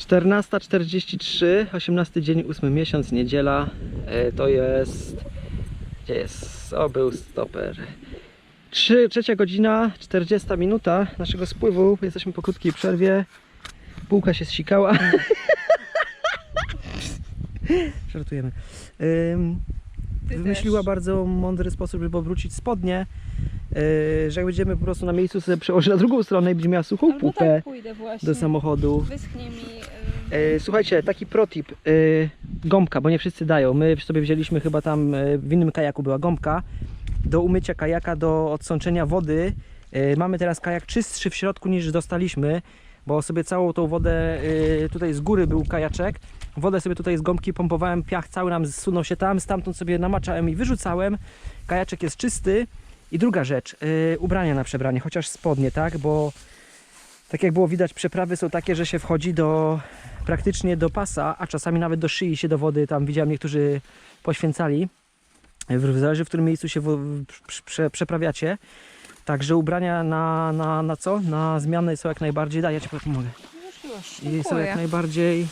14.43, 18 dzień, 8 miesiąc, niedziela. E, To jest. Gdzie jest? O, był stoper. 3, trzecia godzina, 40 minuta naszego spływu. Jesteśmy po krótkiej przerwie. Półka się zsikała. Żartujemy. Ym, wymyśliła bardzo mądry sposób, żeby obrócić spodnie. Yy, że jak będziemy po prostu na miejscu sobie przełożyć na drugą stronę i będzie miała suchą Albo pupę tak pójdę właśnie. do samochodu. Wyschnie mi... E, Słuchajcie, taki protip. e, Gąbka, bo nie wszyscy dają. My sobie wzięliśmy chyba tam e, w innym kajaku była gąbka. Do umycia kajaka, do odsączenia wody. Mamy teraz kajak czystszy w środku niż dostaliśmy, bo sobie całą tą wodę tutaj z góry był kajaczek. Wodę sobie tutaj z gąbki pompowałem, piach cały nam zsunął się tam, stamtąd sobie namaczałem i wyrzucałem. Kajaczek jest czysty. I druga rzecz, ubrania na przebranie, chociaż spodnie, tak, bo tak jak było widać, przeprawy są takie, że się wchodzi do praktycznie do pasa, a czasami nawet do szyi się do wody, tam widziałem niektórzy poświęcali. W- Zależy w którym miejscu się wo- prze- prze, przeprawiacie. Także ubrania na, na, na co? Na zmianę są jak najbardziej, daj, ja Ci pomogę. I są jak najbardziej...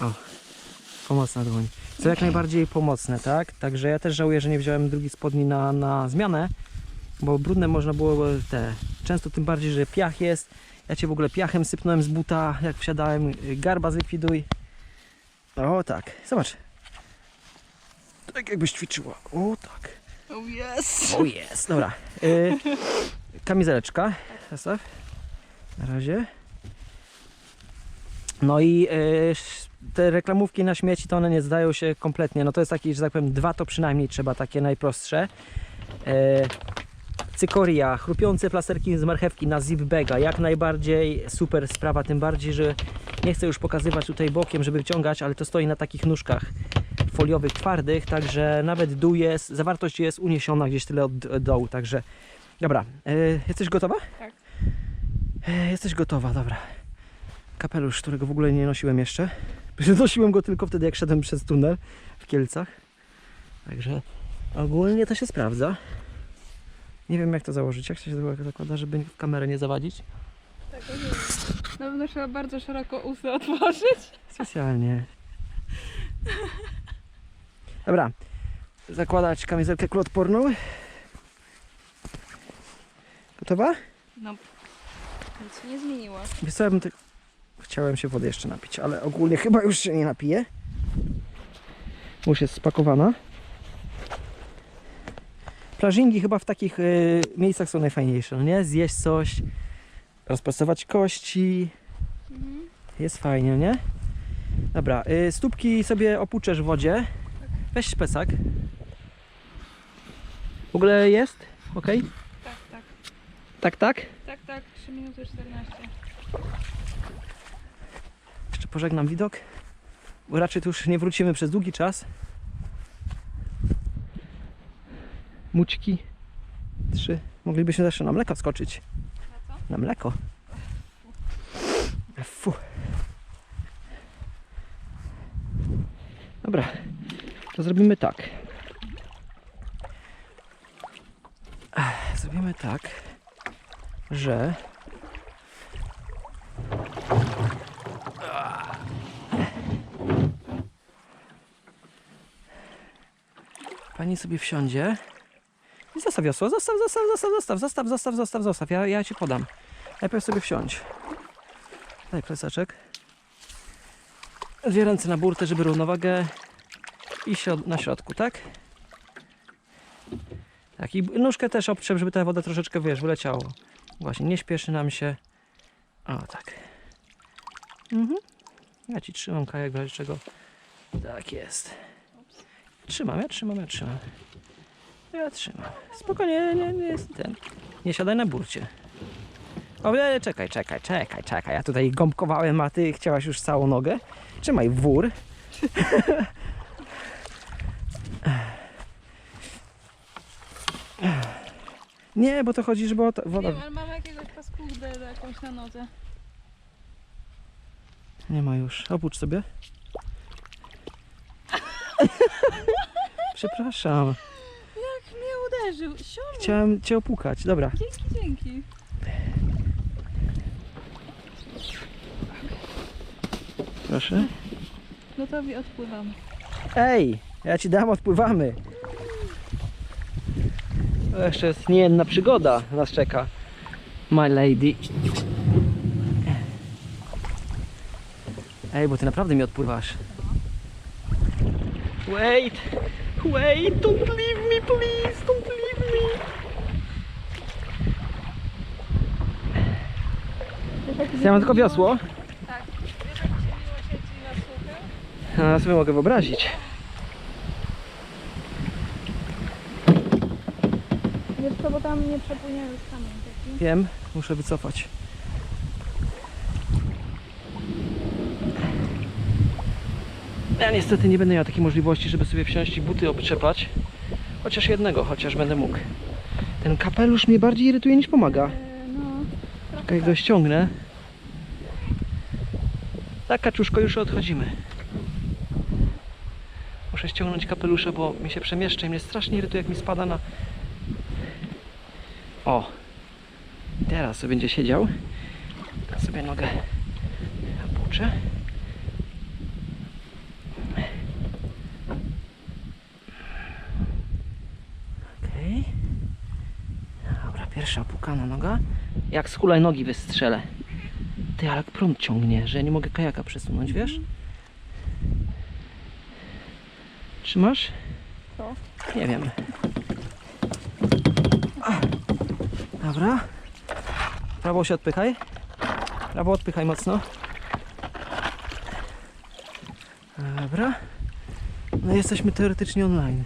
O, pomocna dłoń. Są jak najbardziej pomocne, tak? Także ja też żałuję, że nie wziąłem drugich spodni na, na zmianę, bo brudne można było te... Często tym bardziej, że piach jest. Ja Cię w ogóle piachem sypnąłem z buta, jak wsiadałem. Garba zlikwiduj. O tak, zobacz. Tak jakbyś ćwiczyła. O tak. Oh yes. O jest, dobra. Y, kamizeleczka. Zostaw. Na razie. No i y, te reklamówki na śmieci to one nie zdają się kompletnie. No to jest taki, że tak powiem, dwa to przynajmniej trzeba takie najprostsze. E, cykoria, chrupiące plasterki z marchewki na zipbaga, jak najbardziej super sprawa, tym bardziej, że nie chcę już pokazywać tutaj bokiem, żeby wyciągać, ale to stoi na takich nóżkach foliowych, twardych, także nawet dół jest, zawartość jest uniesiona gdzieś tyle od od dołu, także dobra, e, jesteś gotowa? Tak. E, jesteś gotowa, dobra. Kapelusz, którego w ogóle nie nosiłem jeszcze. Nosiłem go tylko wtedy, jak szedłem przez tunel w Kielcach. Także ogólnie to się sprawdza. Nie wiem jak to założyć, jak się to zakłada, żeby w kamerę nie zawadzić. Tak. Na pewno trzeba bardzo szeroko usta otworzyć. Specjalnie. Dobra. Zakładać kamizelkę kuloodporną. Gotowa? No, nic się nie zmieniło. Wiesz co, ja bym ty... Chciałem się wody jeszcze napić, ale ogólnie chyba już się nie napiję. Już jest spakowana. Plażingi chyba w takich y, miejscach są najfajniejsze, no nie? Zjeść coś, rozpracować kości. Mhm. Jest fajnie, nie? Dobra, y, stópki sobie opuczesz w wodzie. Weź szpesak. W ogóle jest? Ok? Tak, tak. Tak, tak? Tak, tak. 3 minuty 14. Jeszcze pożegnam widok. Bo raczej tu już nie wrócimy przez długi czas. Mućki. Trzy. Moglibyśmy jeszcze na mleko skoczyć. Na co? Na mleko. Fu. Dobra. To zrobimy tak. Zrobimy tak, że Pani sobie wsiądzie. Zostaw wiosło. Zostaw, zostaw, zostaw, zostaw, zostaw, zostaw, zostaw, zostaw. Ja, ja ci podam. Najpierw sobie wsiądź. Daj plecaczek. Dwie ręce na burtę, żeby równowagę i środ- na środku, tak? Tak, i nóżkę też obtrzep, żeby ta woda troszeczkę, wiesz, wyleciało. Właśnie, nie śpieszy nam się. O, tak. Mhm. Ja ci trzymam kajak w razie czego. Tak jest. Trzymam, ja trzymam, ja trzymam. Ja trzymam. Spokojnie, nie, nie jest ten. Nie siadaj na burcie. O, nie, czekaj, czekaj, czekaj, czekaj. Ja tutaj gąbkowałem, a ty chciałaś już całą nogę. Trzymaj wór. Nie, bo to chodzi, żeby o- woda... Wiem, ale mam jakiegoś paskudę jakąś na nodze. Nie ma już. Opuść sobie. Przepraszam. Uderzył. Chciałem cię opukać. Dobra. Dzięki, dzięki. Proszę. Gotowi odpływamy. Ej, ja ci dam, odpływamy. To jeszcze jest niejedna przygoda nas czeka. My lady. Ej, bo ty naprawdę mi odpływasz. Wait, wait, don't leave me, please, don't leave me. Ja mam tylko wiosło. Tak. Wiesz, jak się miło siedzi na suchym? A sobie mogę wyobrazić. Wiesz co, bo tam nie przepłyniemy z kamień taki. Wiem, muszę wycofać. Ja niestety nie będę miał takiej możliwości, żeby sobie wsiąść i buty obtrzepać. Chociaż jednego, chociaż będę mógł. Ten kapelusz mnie bardziej irytuje niż pomaga. E, no, Jak go ściągnę. Tak, kaczuszko, już odchodzimy. Muszę ściągnąć kapelusza, bo mi się przemieszcza i mnie strasznie irytuje, jak mi spada na... O! Teraz sobie będzie siedział. Teraz sobie nogę opuczę. Okej. Dobra, pierwsza opukana noga. Jak z hulajnogi wystrzelę. Ty, ale jak prąd ciągnie, że ja nie mogę kajaka przesunąć, wiesz? Trzymasz? Co? Nie wiem. Dobra. Prawo się odpychaj. Prawo odpychaj mocno. Dobra. No jesteśmy teoretycznie online.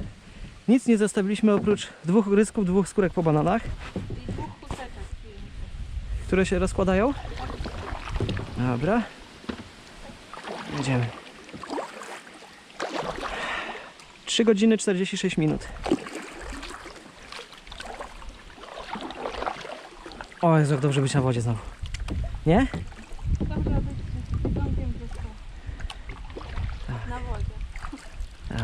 Nic nie zostawiliśmy oprócz dwóch rysków, dwóch skórek po bananach, I dwóch chusteczek które się rozkładają. Dobra. Jedziemy. 3 godziny 46 minut. O Jezu, jak dobrze być na wodzie znowu. Nie? Dobrze być. Na wodzie. Tak.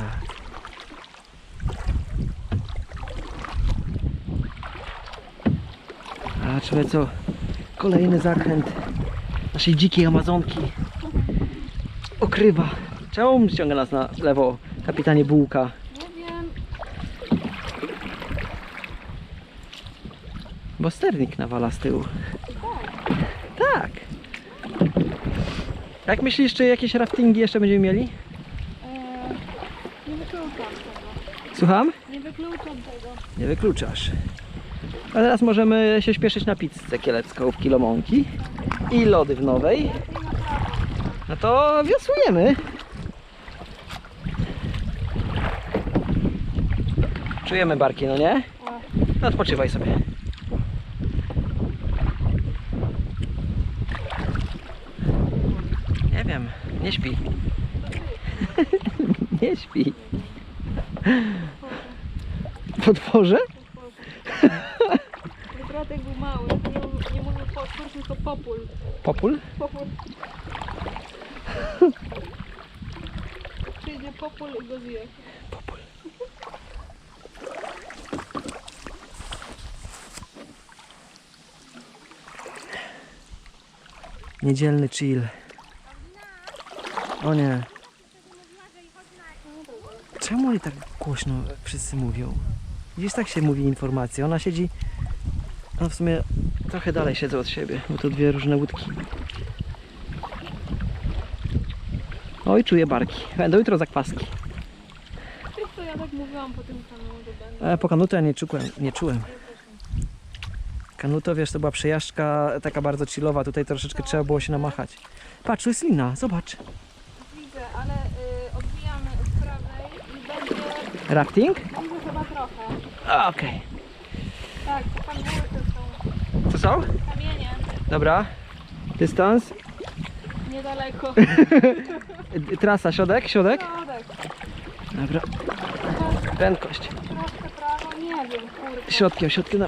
A trzeba co? Kolejny zakręt naszej dzikiej Amazonki. Okrywa. Czemu ściąga nas na lewo, kapitanie Bułka? Nie wiem. Bo sternik nawala z tyłu. Tak. Jak myślisz, czy jakieś raftingi jeszcze będziemy mieli? E, nie wykluczam tego. Słucham? Nie wykluczam tego. Nie wykluczasz. A teraz możemy się śpieszyć na pizzę kielecką w Kilomąki i lody w Nowej. No to wiosłujemy. Czujemy barki, no nie? No odpoczywaj sobie. Nie wiem, nie śpi. nie śpi. Był mały. Nie, nie mówił potwór, tylko popól. Popól? Popól. Przyjdzie popól i go zje. Popól. Niedzielny chill. O nie. Czemu oni tak głośno wszyscy mówią? Gdzieś tak się mówi informacje. Ona siedzi. No w sumie trochę dalej siedzą od siebie, bo to dwie różne łódki. Oj, czuję barki. Będą jutro zakwaski. Wiesz co, ja tak mówiłam po tym będę. Ale po kanuto ja nie czułem. Nie czułem. Kanuto, wiesz, to była przejażdżka taka bardzo chillowa. Tutaj troszeczkę trzeba było się namachać. Patrz, tu jest lina, zobacz. Widzę, ale y, odbijamy od prawej i będzie, Rafting? będzie chyba trochę. Okej. Tak, tam góry są Co są? kamienie. Dobra. Dystans. Niedaleko. Trasa, środek, środek. Środek. Dobra. Prędkość. Troszkę prawo, nie wiem, kurde. Środkiem, środkiem. Na...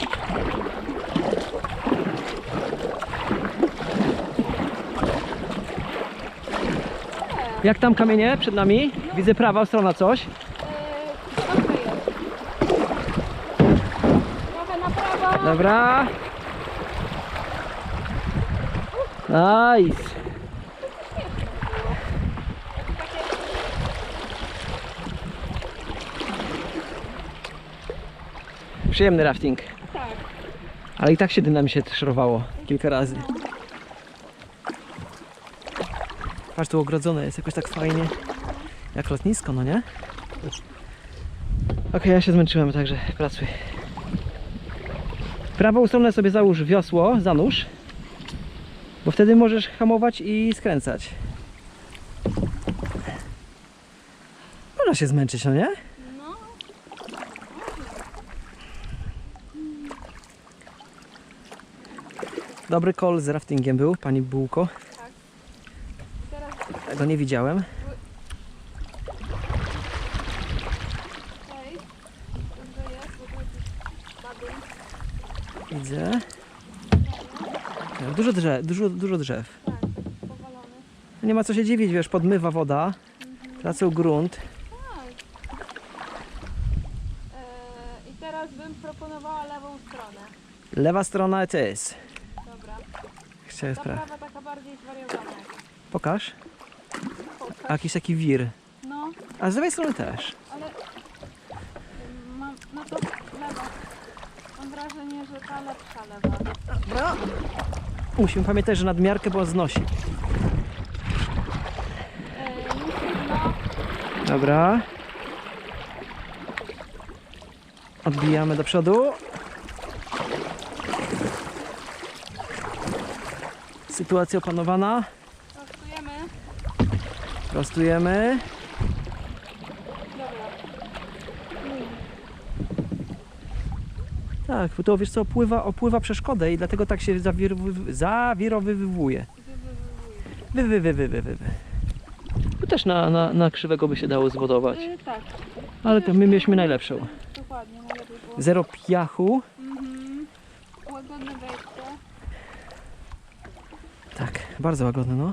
Jak tam kamienie przed nami? Widzę prawa strona coś. Yy, dobrze jest. Trochę na prawo. Dobra. Nice. Przyjemny rafting. Tak. Ale i tak się dynami się szorowało kilka razy. Patrz, tu ogrodzone jest jakoś tak fajnie. Jak lotnisko, no nie? Ok, ja się zmęczyłem, także pracuj. Prawą stronę sobie załóż wiosło, zanurz. Bo wtedy możesz hamować i skręcać. Można się zmęczyć, no nie? Dobry call z raftingiem był, pani Bułko. Teraz Tego nie widziałem. hej. Jest, to. Dużo drzew, dużo, dużo drzew. Tak. Nie ma co się dziwić, wiesz, podmywa woda, tracą grunt. Tak. Eee, I teraz bym proponowała lewą stronę. Lewa strona it is. Dobra. Chciałem Ta sprawdzić. prawa taka bardziej zwariowana. Pokaż. Pokaż. A jakiś taki wir. No, A z lewej strony też. ale mam, no to lewa. Mam wrażenie, że ta lepsza lewa. Dobra. Musimy pamiętać, że nadmiarkę, bo znosi. Dobra. Odbijamy do przodu. Sytuacja opanowana. prostujemy. Prostujemy. Tak, bo to wiesz co, opływa, opływa przeszkodę i dlatego tak się zawir- zawirowywuje. Wy, wy, wy, wy, wy, wy. też na, na, na krzywego by się dało zwodować. Yy, tak, Ale to my mieliśmy najlepszą. dokładnie, najlepiej było. Zero piachu. Mhm. Łagodne wejście. Tak, bardzo łagodne, no.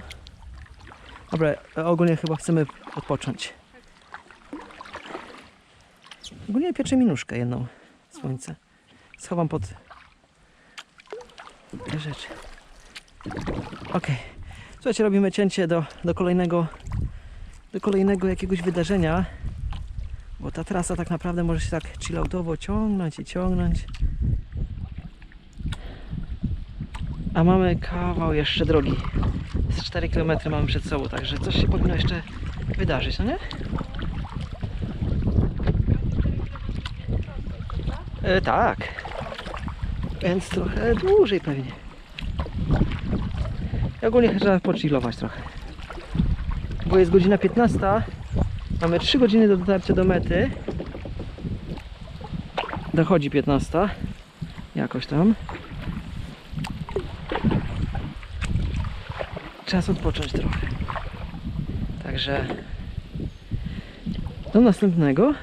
Dobra, ogólnie chyba chcemy odpocząć. Ogólnie pieczę minuszkę jedną. Słońce. Schowam pod te rzeczy. Okej. Słuchajcie, robimy cięcie do, do kolejnego do kolejnego jakiegoś wydarzenia. Bo ta trasa tak naprawdę może się tak chilloutowo ciągnąć i ciągnąć. A mamy kawał jeszcze drogi. Z 4 km mamy przed sobą, także coś się powinno jeszcze wydarzyć, no nie? E, tak. Więc trochę dłużej pewnie. I ogólnie trzeba pochillować trochę. Bo jest godzina 15. Mamy 3 godziny do dotarcia do mety. Dochodzi 15. Jakoś tam. Czas odpocząć trochę. Także do następnego.